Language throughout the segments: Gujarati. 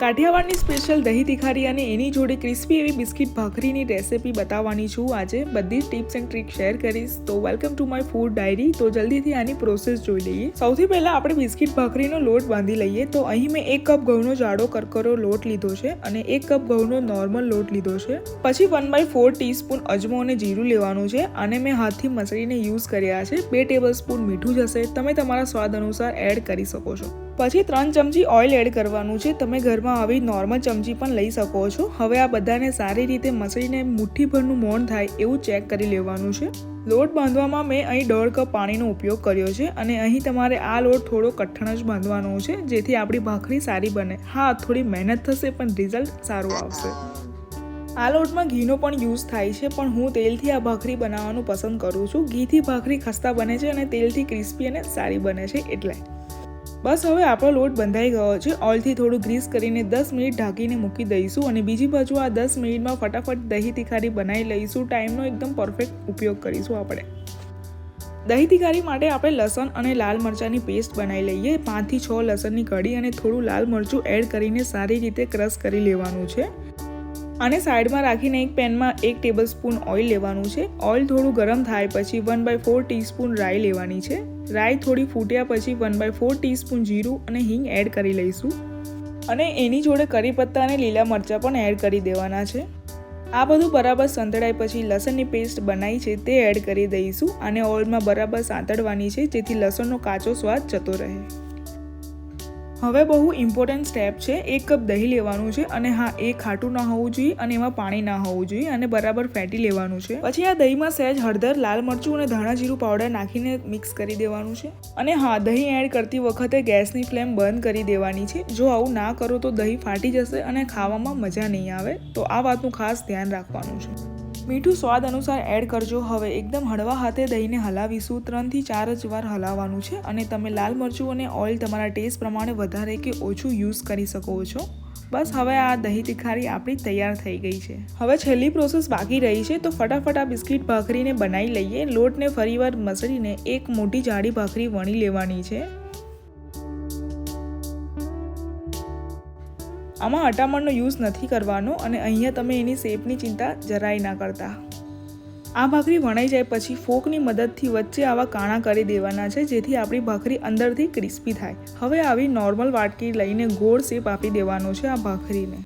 કાઠિયાવાડની સ્પેશિયલ દહીં તિખારી અને એની જોડે ક્રિસ્પી એવી બિસ્કિટ ભાખરીની રેસિપી બતાવવાની છું. આજે બધી જ ટિપ્સ એન્ડ ટ્રીક શેર કરીશ. તો welcome to my food diary તો જલ્દીથી આની પ્રોસેસ જોઈ લઈએ. સૌથી પહેલા આપણે બિસ્કિટ ભાખરીનો લોટ બાંધી લઈએ. તો અહીં મેં એક કપ ઘઉંનો જાડો કરકરો લોટ લીધો છે અને એક કપ ઘઉંનો નોર્મલ લોટ લીધો છે. પછી વન બાય ફોર ટીસ્પૂન અજમો અને જીરું લેવાનું છે. અને મેં હાથથી મસળીને યુઝ કર્યા છે. બે ટેબલ સ્પૂન મીઠું જશે તમે તમારા સ્વાદ અનુસાર એડ કરી શકો છો. પછી ત્રણ ચમચી ઓઇલ એડ કરવાનું છે. તમે ઘરમાં આવી નોર્મલ ચમચી પણ લઈ શકો છો. હવે આ બધાને સારી રીતે મસળીને મુઠ્ઠીભરનું મોણ થાય એવું ચેક કરી લેવાનું છે. લોટ બાંધવામાં મેં અહીં દોઢ કપ પાણીનો ઉપયોગ કર્યો છે અને અહીં તમારે આ લોટ થોડો કઠણ જ બાંધવાનો છે, જેથી આપણી ભાખરી સારી બને. હા, થોડી મહેનત થશે પણ રિઝલ્ટ સારું આવશે. આ લોટમાં ઘીનો પણ યુઝ થાય છે, પણ હું તેલથી આ ભાખરી બનાવવાનું પસંદ કરું છું. ઘીથી ભાખરી ખસ્તા બને છે અને તેલથી ક્રિસ્પી અને સારી બને છે, એટલે. બસ હવે આપણો લોટ બંધાઈ ગયો છે. ઓઇલથી થોડું ગ્રીસ કરીને દસ મિનિટ ઢાંકીને મૂકી દઈશું અને બીજી બાજુ આ દસ મિનિટમાં ફટાફટ દહીં તિખારી બનાવી લઈશું. ટાઈમનો એકદમ પરફેક્ટ ઉપયોગ કરીશું આપણે. દહીં તિખારી માટે આપણે લસણ અને લાલ મરચાંની પેસ્ટ બનાવી લઈએ. પાંચથી છ લસણની કઢી અને થોડું લાલ મરચું એડ કરીને સારી રીતે ક્રશ કરી લેવાનું છે. અને સાઈડમાં રાખીને એક પેનમાં એક ટેબલ સ્પૂન ઓઇલ લેવાનું છે. ઓઇલ થોડું ગરમ થાય પછી વન બાય ફોર ટીસ્પૂન રાઈ લેવાની છે. રાઈ થોડી ફૂટ્યા પછી વન બાય ફોર ટીસ્પૂન જીરું અને હિંગ એડ કરી લઈશું. અને એની જોડે કરી પત્તા અને લીલા મરચાં પણ એડ કરી દેવાના છે. આ બધું બરાબર સંતળાય પછી લસણની પેસ્ટ બનાવી છે તે એડ કરી દઈશું. અને ઓઇલમાં બરાબર સાંતળવાની છે જેથી લસણનો કાચો સ્વાદ જતો રહે. હવે બહુ ઇમ્પોર્ટન્ટ સ્ટેપ છે, એક કપ દહીં લેવાનું છે અને હા, એ ખાટું ના હોવું જોઈએ અને એમાં પાણી ના હોવું જોઈએ અને બરાબર ફેટી લેવાનું છે. પછી આ દહીંમાં સહેજ હળદર, લાલ મરચું અને ધાણા જીરું પાવડર નાખીને મિક્સ કરી દેવાનું છે. અને હા, દહીં એડ કરતી વખતે ગેસની ફ્લેમ બંધ કરી દેવાની છે. જો આવું ના કરો તો દહીં ફાટી જશે અને ખાવામાં મજા નહીં આવે. તો આ વાતનું ખાસ ધ્યાન રાખવાનું છે. મીઠું સ્વાદ અનુસાર એડ કરજો. હવે એકદમ હળવા હાથે દહીંને હલાવીશું. ત્રણથી ચાર જ વાર હલાવવાનું છે અને તમે લાલ મરચું અને ઓઇલ તમારા ટેસ્ટ પ્રમાણે વધારે કે ઓછું યુઝ કરી શકો છો. બસ હવે આ દહીં તિખારી આપણી તૈયાર થઈ ગઈ છે. હવે છેલ્લી પ્રોસેસ બાકી રહી છે તો ફટાફટ આ બિસ્કિટ ભાખરીને બનાવી લઈએ. લોટને ફરીવાર મસળીને એક મોટી જાડી ભાખરી વણી લેવાની છે. આમાં અટામણનો યુઝ નથી કરવાનો અને અહીંયા તમે એની શેપની ચિંતા જરાય ના કરતા. આ ભાખરી વણાઈ જાય પછી ફોકની મદદથી વચ્ચે આવા કાણા કરી દેવાના છે, જેથી આપણી ભાખરી અંદરથી ક્રિસ્પી થાય. હવે આવી નોર્મલ વાટકી લઈને ગોળ શેપ આપી દેવાનો છે આ ભાખરીને.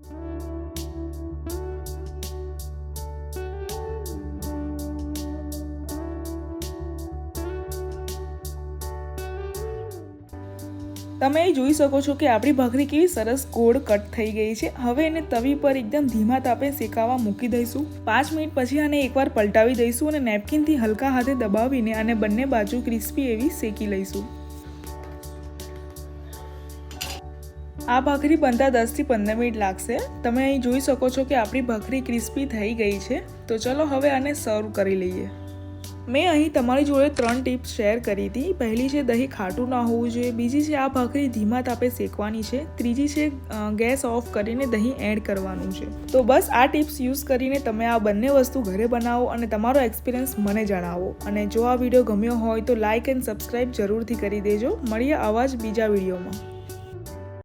તમે જોઈ શકો છો કે આપણી ભાખરી કેવી સરસ ગોળ કટ થઈ ગઈ છે. હવે એને તવી પર એકદમ ધીમા તાપે શેકાવા મૂકી દઈશું. પાંચ મિનિટ પછી આને એકવાર પલટાવી દઈશું અને નેપકિનથી હલકા હાથે દબાવીને અને બંને બાજુ ક્રિસ્પી એવી શેકી લઈશું. આ ભાખરી બનતા દસથી પંદર મિનિટ લાગશે. તમે અહીં જોઈ શકો છો કે આપણી ભાખરી ક્રિસ્પી થઈ ગઈ છે. તો ચલો હવે આને સર્વ કરી લઈએ. મેં અહીં તમારી જોડે ત્રણ ટિપ્સ શેર કરી હતી. પહેલી છે, દહીં ખાટું ના હોવું જોઈએ. બીજી છે, આ ભાખરી ધીમા તાપે શેકવાની છે. ત્રીજી છે ગેસ ઓફ કરીને દહીં એડ કરવાનું છે. તો બસ આ ટિપ્સ યુઝ કરીને તમે આ બંને વસ્તુ ઘરે બનાવો અને તમારો એક્સપિરિયન્સ મને જણાવો. અને જો આ વીડિયો ગમ્યો હોય તો લાઇક એન્ડ સબસ્ક્રાઈબ જરૂરથી કરી દેજો. મળીએ આવા જ બીજા વિડીયોમાં.